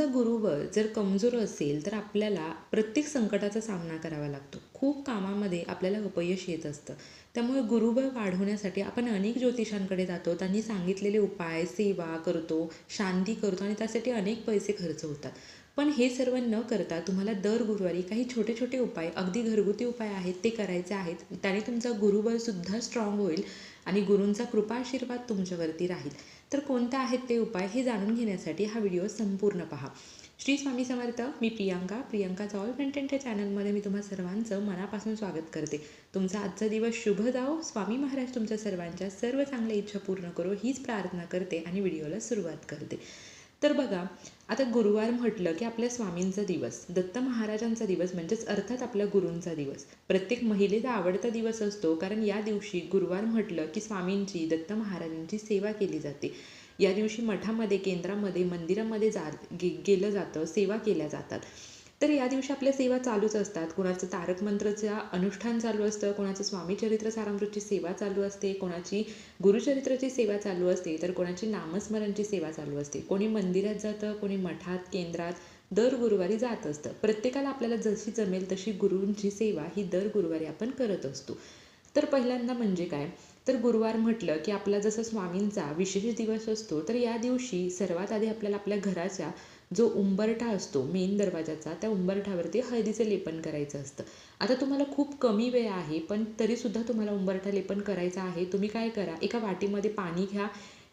तुमचा गुरुबळ जर कमजोर असेल तर आपल्याला प्रत्येक संकटाचा सामना करावा लागतो. खूप कामामध्ये आपल्याला अपयश येत असतं. त्यामुळे गुरुबळ वाढवण्यासाठी आपण अनेक ज्योतिषांकडे जातो. त्यांनी सांगितलेले उपाय सेवा करतो शांती करतो आणि त्यासाठी अनेक पैसे खर्च होतात. पण हे सर्व न करता तुम्हाला दर गुरुवारी काही छोटे छोटे उपाय अगदी घरगुती उपाय आहेत ते करायचे आहेत. त्याने तुमचा गुरुबळसुद्धा स्ट्रॉंग होईल आणि गुरूंचा कृपा आशीर्वाद तुमच्यावरती राहील. तर कोणते आहेत ते उपाय हे जाणून घेण्यासाठी हा व्हिडिओ संपूर्ण पहा. श्री स्वामी समर्थ मी प्रियांका प्रियांकाचा ऑल कंटेंट या चॅनलमध्ये मी तुम्हा सर्वांचं मनापासून स्वागत करते. तुमचा आजचा दिवस शुभ जाओ. स्वामी महाराज तुमच्या सर्वांच्या सर्व चांगल्या इच्छा पूर्ण करो हीच प्रार्थना करते आणि व्हिडिओला सुरुवात करते. तर बघा आता गुरुवार म्हटलं की आपल्या स्वामींचा दिवस दत्त महाराजांचा दिवस म्हणजेच अर्थात आपल्या गुरूंचा दिवस. प्रत्येक महिलेचा आवडता दिवस असतो कारण या दिवशी गुरुवार म्हटलं की स्वामींची दत्त महाराजांची सेवा केली जाते. या दिवशी मठामध्ये केंद्रामध्ये मंदिरामध्ये जा गे गेलं जातं सेवा केल्या जातात. तर या दिवशी आपल्या सेवा चालूच असतात. कोणाचं तारक मंत्रचं अनुष्ठान चालू असतं कोणाचं स्वामीचरित्र सारामृतची सेवा चालू असते कोणाची गुरुचरित्राची सेवा चालू असते तर कोणाची नामस्मरणची सेवा चालू असते. कोणी मंदिरात जातं कोणी मठात केंद्रात दर गुरुवारी जात असतं. प्रत्येकाला आपल्याला जशी जमेल तशी गुरूंची सेवा ही दर गुरुवारी आपण करत असतो. तर पहिल्यांदा म्हणजे काय? तर गुरुवार म्हटलं की आपला जसं स्वामींचा विशेष दिवस असतो तर या दिवशी सर्वात आधी आपल्याला आपल्या घराच्या जो उंबरठा असतो मेन दरवाजाचा त्या उंबरठावरती हळदीचं लेपन करायचं असतं. आता तुम्हाला खूप कमी वेळ आहे पण तरीसुद्धा तुम्हाला उंबरठा लेपन करायचं आहे. तुम्ही काय करा एका वाटीमध्ये पाणी घ्या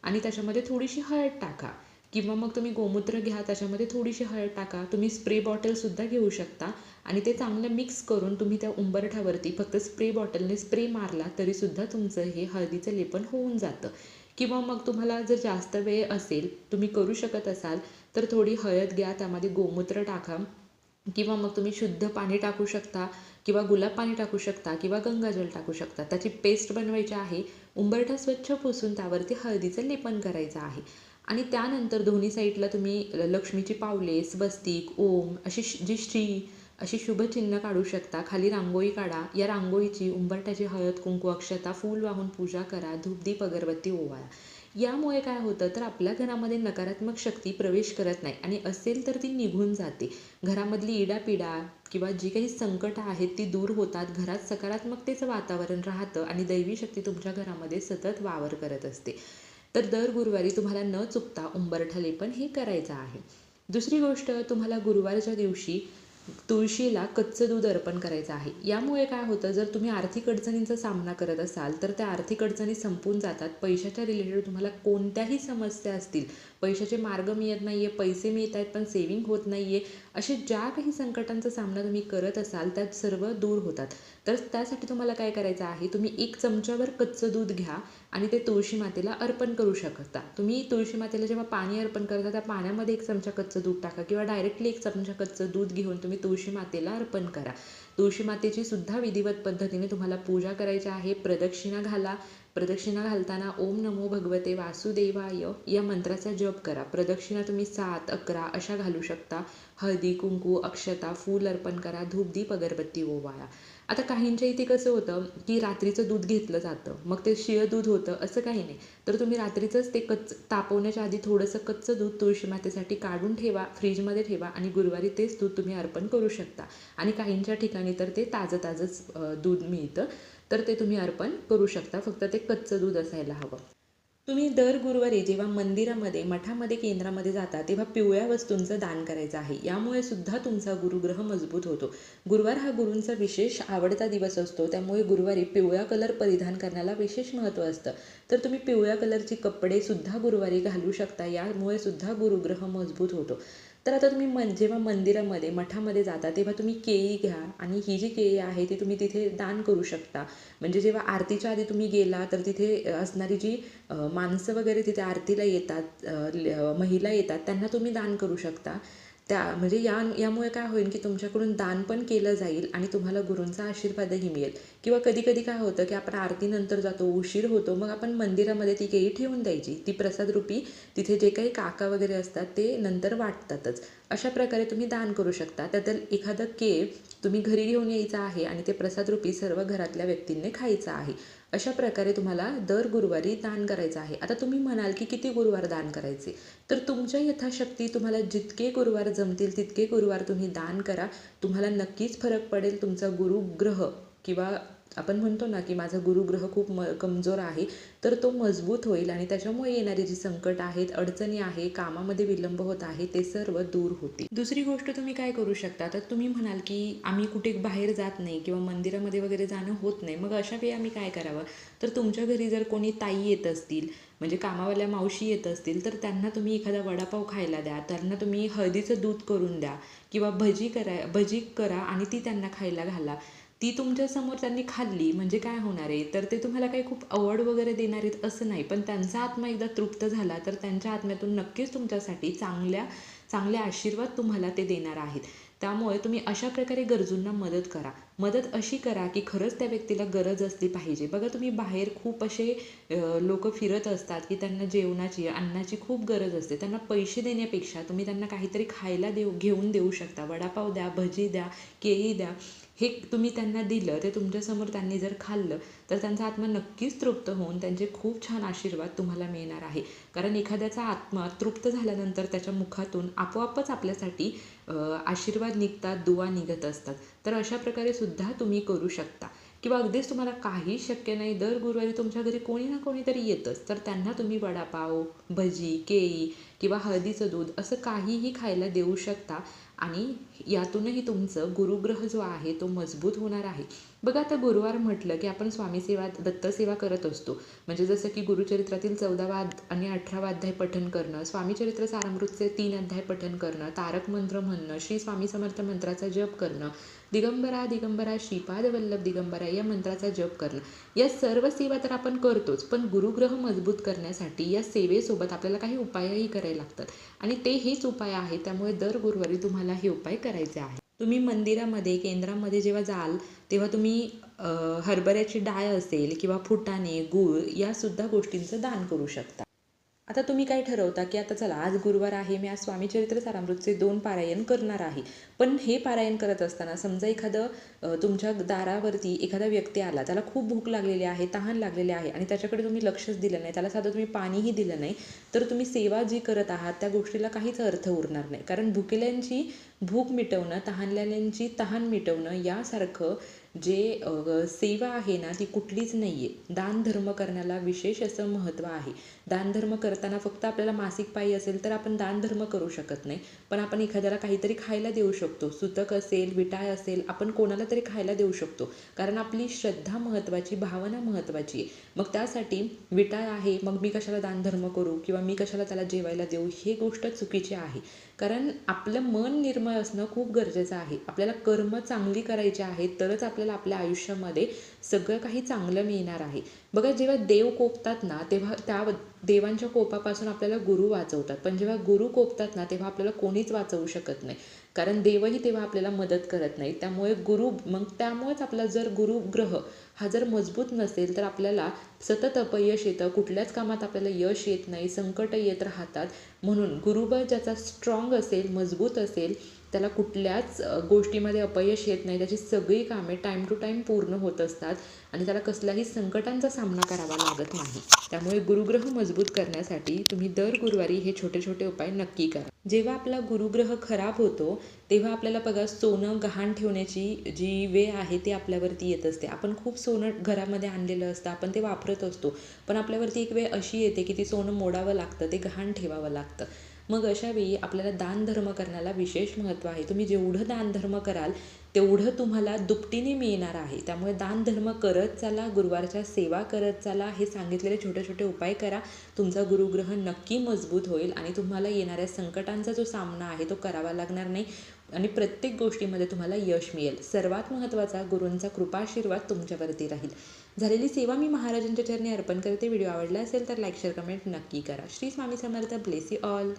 आणि त्याच्यामध्ये थोडीशी हळद टाका. किंवा मग तुम्ही गोमूत्र घ्या त्याच्यामध्ये थोडीशी हळद टाका. तुम्ही स्प्रे बॉटलसुद्धा घेऊ शकता. आणि ते चांगलं मिक्स करून तुम्ही त्या उंबरठ्यावरती फक्त स्प्रे बॉटलने स्प्रे मारला तरीसुद्धा तुमचं हे हळदीचं लेपन होऊन जातं. किंवा मग तुम्हाला जर जास्त वेळ असेल तुम्ही करू शकत असाल तर थोडी हळद घ्या त्यामध्ये गोमूत्र टाका. किंवा मग तुम्ही शुद्ध पाणी टाकू शकता किंवा गुलाब पाणी टाकू शकता किंवा गंगाजल टाकू शकता. त्याची पेस्ट बनवायची आहे. उंबरठा स्वच्छ पुसून त्यावरती हळदीचं लेपन करायचं आहे. आणि त्यानंतर दोन्ही साईडला तुम्ही लक्ष्मीची पावले स्वस्तिक ओम अशी जी श्री अशी शुभचिन्ह काढू शकता. खाली रांगोळी काढा. या रांगोळीची उंबरट्याची हळद कुंकू अक्षता फूल वाहून पूजा करा. धूपदीप अगरबत्ती ओवाळा. यामुळे काय होतं तर आपल्या घरामध्ये नकारात्मक शक्ती प्रवेश करत नाही आणि असेल तर ती निघून जाते. घरामधली इडापिडा किंवा जी काही संकटं आहेत ती दूर होतात. घरात सकारात्मकतेचं वातावरण राहतं आणि दैवी शक्ती तुमच्या घरामध्ये सतत वावर करत असते. तर दर गुरुवारी तुम्हाला न चुकता उंबरठा लेपन हे करायचं आहे. दुसरी गोष्ट तुम्हाला गुरुवारच्या दिवशी तुळशीला कच्चं दूध अर्पण करायचं आहे. यामुळे काय होतं जर तुम्ही आर्थिक अडचणींचा सामना करत असाल तर त्या आर्थिक अडचणी संपून जातात. पैशाच्या रिलेटेड तुम्हाला कोणत्याही समस्या असतील पैशाचे मार्ग मिळत नाही आहे पैसे मिळत आहेत पण सेविंग होत नाही आहे असे ज्या काही संकटांचा सामना तुम्ही करत असाल त्यात सर्व दूर होतात. तर त्यासाठी तुम्हाला काय करायचं आहे तुम्ही एक चमच्यावर कच्चं दूध घ्या आणि ते तुळशी मातेला अर्पण करू शकता. तुम्ही तुळशी मातेला जेव्हा पाणी अर्पण करता त्या पाण्यामध्ये एक चमचा कच्चं दूध टाका किंवा डायरेक्टली एक चमचा कच्चं दूध घेऊन तुम्ही तुळशी मातेला अर्पण करा. तुळशी मातेची सुद्धा विधिवत पद्धतीने तुम्हाला पूजा करायची आहे प्रदक्षिणा घाला प्रदक्षिणा घालताना ओम नमो भगवते वासुदेवाय या मंत्राचा जप करा. प्रदक्षिणा तुम्ही सात अकरा अशा घालू शकता. हळदी कुंकू अक्षता फूल अर्पण करा. धूपदीप अगरबत्ती ओवाळा. आता काहींच्या इथे कसं होतं की रात्रीचं दूध घेतलं जातं. मग ते शिळं दूध होतं असं काही नाही. तर तुम्ही रात्रीचंच ते कच्च तापवण्याच्या आधी थोडंसं कच्चं दूध तुळशी मातेसाठी काढून ठेवा फ्रीजमध्ये ठेवा आणि गुरुवारी तेच दूध तुम्ही अर्पण करू शकता. आणि काहींच्या ठिकाणी तर ते ताजं ताजंच दूध मिळतं. तर ते तुम्ही अर्पण करू शकता. फक्त ते कच्चं दूध असायला हवं. तुम्ही दर गुरुवारी जेव्हा मंदिरामध्ये मठामध्ये केंद्रामध्ये जाता तेव्हा पिवळ्या वस्तूंचं दान करायचं आहे. यामुळे सुद्धा तुमचा गुरुग्रह मजबूत होतो. गुरुवार हा गुरूंचा विशेष आवडता दिवस असतो. त्यामुळे गुरुवारी पिवळ्या कलर परिधान करण्याला विशेष महत्त्व असतं. तर तुम्ही पिवळ्या कलरची कपडे सुद्धा गुरुवारी घालू शकता. यामुळे सुद्धा गुरुग्रह मजबूत होतो. तर आता तुम्ही मन जेव्हा मंदिरामध्ये मठामध्ये जाता तेव्हा तुम्ही केळी घ्या आणि ही जी केळी आहे ती तुम्ही तिथे दान करू शकता. म्हणजे जेव्हा आरतीच्या आधी तुम्ही गेला तर तिथे असणारी जी माणसं वगैरे तिथे आरतीला येतात महिला येतात त्यांना तुम्ही दान करू शकता. त्या म्हणजे या यामुळे काय होईल की तुमच्याकडून दान पण केलं जाईल आणि तुम्हाला गुरूंचा आशीर्वादही मिळेल. किंवा कधी कधी काय होतं की आपण आरतीनंतर जातो उशीर होतो मग आपण मंदिरामध्ये ती केळी ठेवून द्यायची. ती प्रसादरूपी तिथे जे काही काका वगैरे असतात ते नंतर वाटतातच. अशा प्रकारे तुम्ही दान करू शकता. त्यातील एखादं केळ तुम्ही घरी घेऊन यायचं आहे आणि ते प्रसादरूपी सर्व घरातल्या व्यक्तींनी खायचं आहे. अशा प्रकारे तुम्हाला दर गुरुवारी दान करायचं आहे. आता तुम्ही म्हणाल की किती गुरुवार दान करायचे? तर तुमच्या यथाशक्ती तुम्हाला जितके गुरुवार जमतील तितके गुरुवार तुम्ही दान करा. तुम्हाला नक्कीच फरक पडेल तुमचा गुरुग्रह किंवा आपण म्हणतो ना की माझा गुरुग्रह खूप म कमजोर आहे तर तो मजबूत होईल आणि त्याच्यामुळे येणारी जी संकट आहेत अडचणी आहे कामामध्ये विलंब होत आहे ते सर्व दूर होतील. दुसरी गोष्ट तुम्ही काय करू शकता? तर तुम्ही म्हणाल की आम्ही कुठे बाहेर जात नाही किंवा मंदिरामध्ये वगैरे जाणं होत नाही मग अशा वेळी आम्ही काय करावं? तर तुमच्या घरी जर कोणी ताई येत असतील म्हणजे कामावाल्या मावशी येत असतील तर त्यांना तुम्ही एखादा वडापाव खायला द्या त्यांना तुम्ही हळदीचं दूध करून द्या किंवा भजी करा भजी करा आणि ती त्यांना खायला घाला. ती तुमच्यासमोर त्यांनी खाल्ली म्हणजे काय होणार आहे? तर ते तुम्हाला काही खूप अवॉर्ड वगैरे देणार आहेत असं नाही. पण त्यांचा आत्मा एकदा तृप्त झाला तर त्यांच्या आत्म्यातून नक्कीच तुमच्यासाठी चांगल्या चांगले आशीर्वाद तुम्हाला ते देणार आहेत. त्यामुळे तुम्ही अशा प्रकारे गरजूंना मदत करा. मदत अशी करा की खरंच त्या व्यक्तीला गरज असली पाहिजे. बघा तुम्ही बाहेर खूप असे लोक फिरत असतात की त्यांना जेवणाची अन्नाची खूप गरज असते. त्यांना पैसे देण्यापेक्षा तुम्ही त्यांना काहीतरी खायला देऊ घेऊन देऊ शकता. वडापाव द्या भजी द्या केळी द्या. हे तुम्ही त्यांना दिलं ते तुमच्यासमोर त्यांनी जर खाल्लं तर त्यांचा आत्मा नक्कीच तृप्त होऊन त्यांचे खूप छान आशीर्वाद तुम्हाला मिळणार आहे. कारण एखाद्याचा आत्मा तृप्त झाल्यानंतर त्याच्या मुखातून आपोआपच आपल्यासाठी आशीर्वाद निघतात दुवा निघत असतात. तर अशा प्रकारे सुद्धा तुम्ही करू शकता. किंवा अगदीच तुम्हाला काही शक्य नाही दर गुरुवारी तुमच्या घरी कोणी ना कोणीतरी येतंच तर त्यांना तुम्ही वडापाव भजी केळी किंवा हळदीचं दूध असं काहीही खायला देऊ शकता. आणि यातूनही तुमचं गुरुग्रह जो आहे तो मजबूत होणार आहे. बघा आता गुरुवार म्हटलं की आपण स्वामीसेवा दत्तसेवा करत असतो. म्हणजे जसं की गुरुचरित्रातील चौदावा आणि अठरावा अध्याय पठन करणं स्वामीचरित्र सारामृतचे तीन अध्याय पठन करणं तारक मंत्र म्हणणं श्री स्वामी समर्थ मंत्राचा जप करणं दिगंबरा दिगंबरा श्रीपाद वल्लभ दिगंबरा या मंत्राचा जप करणं. या सर्व सेवा तर आपण करतोच पण गुरुग्रह मजबूत करण्यासाठी या सेवेसोबत आपल्याला काही उपायही करायला लागतात. आणि ते हेच उपाय आहे त्यामुळे दर गुरुवारी तुम्हाला हे उपाय करायचे आहे तुम्ही मंदिरामध्ये केंद्रामध्ये जेव्हा जाल तेव्हा तुम्ही हरभऱ्याची डाळ असेल किंवा फुटाणे गूळ यासुद्धा गोष्टींचं दान करू शकता. आता तुम्ही काय ठरवता की आता चला आज गुरुवार आहे मी आज स्वामीचरित्र सारामृतचे दोन पारायण करणार आहे. पण हे पारायण करत असताना समजा एखादं तुमच्या दारावरती एखादा व्यक्ती आला त्याला खूप भूक लागलेली आहे तहान लागलेली आहे आणि त्याच्याकडे तुम्ही लक्षच दिलं नाही त्याला साधं तुम्ही पाणीही दिलं नाही तर तुम्ही सेवा जी करत आहात त्या गोष्टीला काहीच अर्थ उरणार नाही. कारण भुकेल्यांची भूक मिटवणं तहानलेल्यांची तहान मिटवणं यासारखं जे सेवा आहे ना ती कुठलीच नाही आहे दानधर्म करण्याला विशेष असं महत्त्व आहे. दानधर्म करताना फक्त आपल्याला मासिक पाळी असेल तर आपण दानधर्म करू शकत नाही. पण आपण एखाद्याला काहीतरी खायला देऊ शकतो. सुतक असेल विटाळ असेल आपण कोणाला तरी खायला देऊ शकतो. कारण आपली श्रद्धा महत्त्वाची भावना महत्त्वाची आहे. मग त्यासाठी विटाळ आहे मग मी कशाला दानधर्म करू किंवा मी कशाला त्याला जेवायला देऊ हे गोष्ट चुकीची आहे. कारण आपलं मन निर्मळ असणं खूप गरजेचं आहे. आपल्याला कर्म चांगली करायची आहेत तरच आपल्याला आपल्या आयुष्यामध्ये सगळं काही चांगलं मिळणार आहे. बघा जेव्हा देव कोपतात ना तेव्हा त्या देवांच्या कोपापासून आपल्याला गुरु वाचवतात. पण जेव्हा गुरु कोपतात ना तेव्हा आपल्याला कोणीच वाचवू शकत नाही. कारण देवही तेव्हा आपल्याला मदत करत नाही त्यामुळे गुरु मग त्यामुळेच आपला जर गुरुग्रह हा जर मजबूत नसेल तर आपल्याला सतत अपयश येतं. कुठल्याच कामात आपल्याला यश येत नाही संकट येत राहतात. म्हणून गुरुबळ ज्याचा स्ट्रॉंग असेल मजबूत असेल त्याला कुठल्याच गोष्टीमध्ये अपयश येत नाही. त्याची सगळी कामे टाईम टू टाईम पूर्ण होत असतात आणि त्याला कसल्याही संकटांचा सामना करावा लागत नाही. त्यामुळे गुरुग्रह मजबूत करण्यासाठी तुम्ही दर गुरुवारी हे छोटे छोटे उपाय नक्की करा. जेव्हा आपला गुरुग्रह खराब होतो तेव्हा आपल्याला बघा सोनं गहाण ठेवण्याची जी वेळ आहे ती आपल्यावरती येत असते. आपण खूप सोनं घरामध्ये आणलेलं असतं आपण ते वापरत असतो. पण आपल्यावरती एक वेळ अशी येते की ती सोनं मोडावं लागतं ते गहाण ठेवावं लागतं. मग अशावेळी आपल्याला दानधर्म करण्याला विशेष महत्त्व आहे. तुम्ही जेवढं दानधर्म कराल तेवढं तुम्हाला दुपटीने मिळणार आहे. त्यामुळे दानधर्म करत चाला गुरुवारच्या सेवा करत चाला हे सांगितलेले छोटे छोटे उपाय करा. तुमचा गुरुग्रह नक्की मजबूत होईल आणि तुम्हाला येणाऱ्या संकटांचा जो सामना आहे तो करावा लागणार नाही आणि प्रत्येक गोष्टीमध्ये तुम्हाला यश मिळेल. सर्वात महत्त्वाचा गुरूंचा कृपाशीर्वाद तुमच्यावरती राहील. झालेली सेवा मी महाराजांच्या चरणी अर्पण करते. व्हिडिओ आवडला असेल तर लाईक शेअर कमेंट नक्की करा. Shri Swami Samarth. Bless you all.